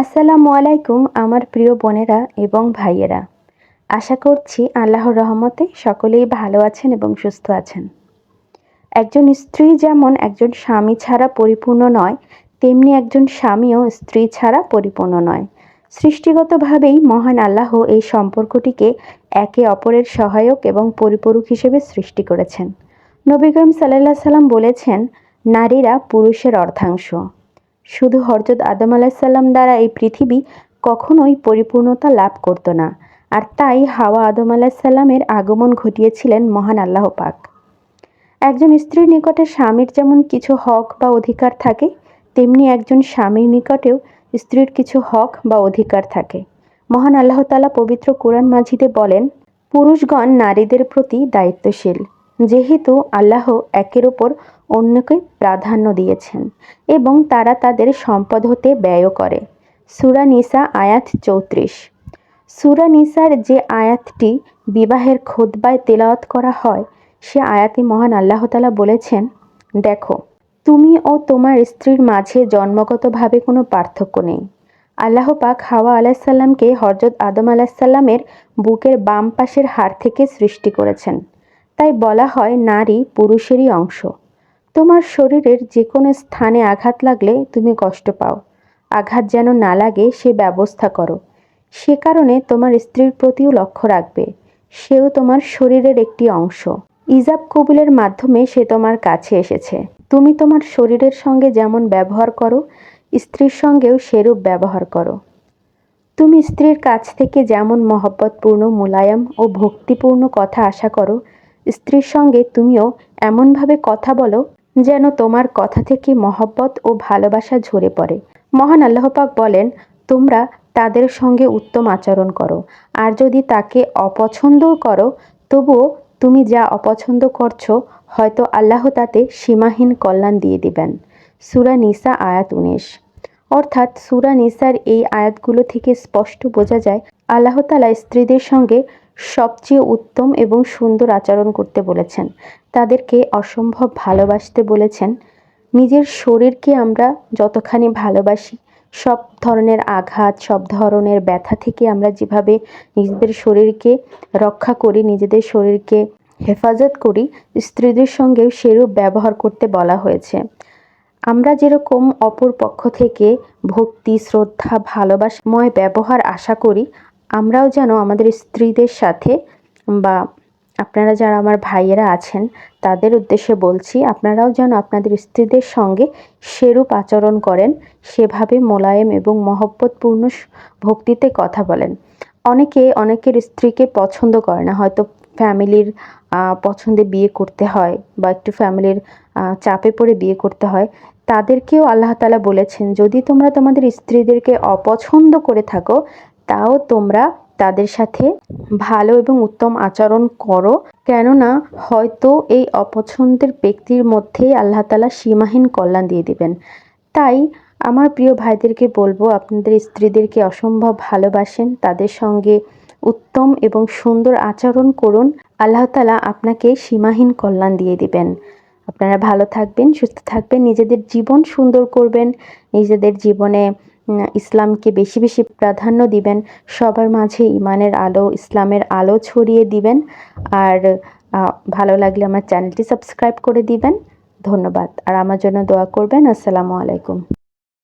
আসসালামু আলাইকুম, আমার প্রিয় বোনেরা এবং ভাইয়েরা। আশা করছি আল্লাহর রহমতে সকলেই ভালো আছেন এবং সুস্থ আছেন। একজন স্ত্রী যেমন একজন স্বামী ছাড়া পরিপূর্ণ নয়, তেমনি একজন স্বামীও স্ত্রী ছাড়া পরিপূর্ণ নয়। সৃষ্টিগতভাবেই মহান আল্লাহ এই সম্পর্কটিকে একে অপরের সহায়ক এবং পরিপূরক হিসেবে সৃষ্টি করেছেন। নবী করিম সাল্লাহ সাল্লাম বলেছেন, নারীরা পুরুষের অর্ধাংশ। শুধু হরজত আদম আলাহিসাল্লাম দ্বারা এই পৃথিবী কখনোই পরিপূর্ণতা লাভ করত না। আর তাই হাওয়া আদম আলাহিসাল্লামের আগমন ঘটিয়েছিলেন মহান আল্লাহ পাক। একজন স্ত্রীর নিকটে স্বামীর যেমন কিছু হক বা অধিকার থাকে, তেমনি একজন স্বামীর নিকটেও স্ত্রীর কিছু হক বা অধিকার থাকে। মহান আল্লাহ তালা পবিত্র কোরআন মাঝিদে বলেন, পুরুষগণ নারীদের প্রতি দায়িত্বশীল। যেহেতু আল্লাহ একের ওপর অন্যকে প্রাধান্য দিয়েছেন এবং তারা তাদের সম্পদ হতে ব্যয় করে। সুরা নিসা আয়াত চৌত্রিশ। সুরা নিসার যে আয়াতটি বিবাহের খোদবায় তেলাওয়াত করা হয়, সে আয়াতে মহান আল্লাহ তালা বলেছেন, দেখো, তুমি ও তোমার স্ত্রীর মাঝে জন্মগতভাবে কোনো পার্থক্য নেই। আল্লাহ পাক হাওয়া আলাহিসাল্লামকে হরজত আদম আলাহিসাল্লামের বুকের বাম পাশের হাড় থেকে সৃষ্টি করেছেন। তাই বলা হয় নারী পুরুষেরই অংশ। তোমার শরীরের যে কোনো স্থানে আঘাত লাগলে তুমি কষ্ট পাও। আঘাত যেন না লাগে, সে ব্যবস্থা করো। সে কারণে তোমার স্ত্রীর প্রতিও লক্ষ্য রাখবে। সেও তোমার শরীরের একটি অংশ। ইজাব কবুলের মাধ্যমে সে তোমার কাছে এসেছে। তুমি তোমার শরীরের সঙ্গে যেমন ব্যবহার করো, স্ত্রীর সঙ্গেও সেরূপ ব্যবহার করো। তুমি স্ত্রীর কাছ থেকে যেমন মহব্বতপূর্ণ, মোলায়েম ও ভক্তিপূর্ণ কথা আশা করো স্ত্রীর সঙ্গে তুমিও এমনভাবে কথা বলো যেন তোমার কথা থেকে মহব্বত ও ভালোবাসা ঝরে পড়ে। মহান আল্লাহপাক বলেন, তোমরা তাদের সঙ্গে উত্তম আচরণ করো। আর যদি তাকে অপছন্দও করো, তবুও তুমি যা অপছন্দ করছ, হয়তো আল্লাহ তাতে সীমাহীন কল্যাণ দিয়ে দিবেন। সুরা নিসা আয়াত উনিশ। অর্থাৎ সুরা নিসার এই আয়াতগুলো থেকে স্পষ্ট বোঝা যায়, আল্লাহ তালা স্ত্রীদের সঙ্গে সবচেয়ে উত্তম এবং সুন্দর আচরণ করতে বলেছেন। তাদেরকে অসম্ভব ভালোবাসতে বলেছেন। নিজের শরীরকে আমরা যতখানি ভালোবাসি, সব ধরনের আঘাত, সব ধরনের ব্যথা থেকে আমরা যেভাবে নিজেদের শরীরকে রক্ষা করি, নিজেদের শরীরকে হেফাজত করি, স্ত্রীদের সঙ্গেও সেরূপ ব্যবহার করতে বলা হয়েছে। আমরা যেরকম অপর পক্ষ থেকে ভক্তি, শ্রদ্ধা, ভালোবাসময় ব্যবহার আশা করি আমরাও যেন আমাদের স্ত্রীদের সাথে বা আপনারা যারা আমার ভাইয়েরা আছেন, তাদের উদ্দেশ্যে বলছি, আপনারাও যেন আপনাদের স্ত্রীদের সঙ্গে সেরূপ আচরণ করেন, সেভাবে মোলায়েম এবং মহব্বতপূর্ণ ভক্তিতে কথা বলেন। অনেকে অনেকের স্ত্রীকে পছন্দ করে না, হয়তো ফ্যামিলির পছন্দে বিয়ে করতে হয় বা একটু ফ্যামিলির চাপে পড়ে বিয়ে করতে হয়, তাদেরকেও আল্লাহ তালা বলেছেন, যদি তোমরা তোমাদের স্ত্রীদেরকে অপছন্দ করে থাকো তাও তোমরা তাদের সাথে ভালো এবং উত্তম আচরণ করো। কেননা হয়তো এই অপছন্দের ব্যক্তির মধ্যেই আল্লাহ তালা সীমাহীন কল্যাণ দিয়ে দিবেন। তাই আমার প্রিয় ভাইদেরকে বলব, আপনাদের স্ত্রীদেরকে অসম্ভব ভালোবাসেন, তাদের সঙ্গে উত্তম এবং সুন্দর আচরণ করুন। আল্লাহ তালা আপনাকে সীমাহীন কল্যাণ দিয়ে দিবেন। আপনারা ভালো থাকবেন, সুস্থ থাকবেন, নিজেদের জীবন সুন্দর করবেন, নিজেদের জীবনে ইসলামকে বেশি বেশি প্রাধান্য দিবেন, সবার মাঝে ইমানের আলো, ইসলামের আলো ছড়িয়ে দিবেন। আর ভালো লাগলে আমার চ্যানেলটি সাবস্ক্রাইব করে দিবেন। ধন্যবাদ। আর আমার জন্য দোয়া করবেন। আসসালামু আলাইকুম।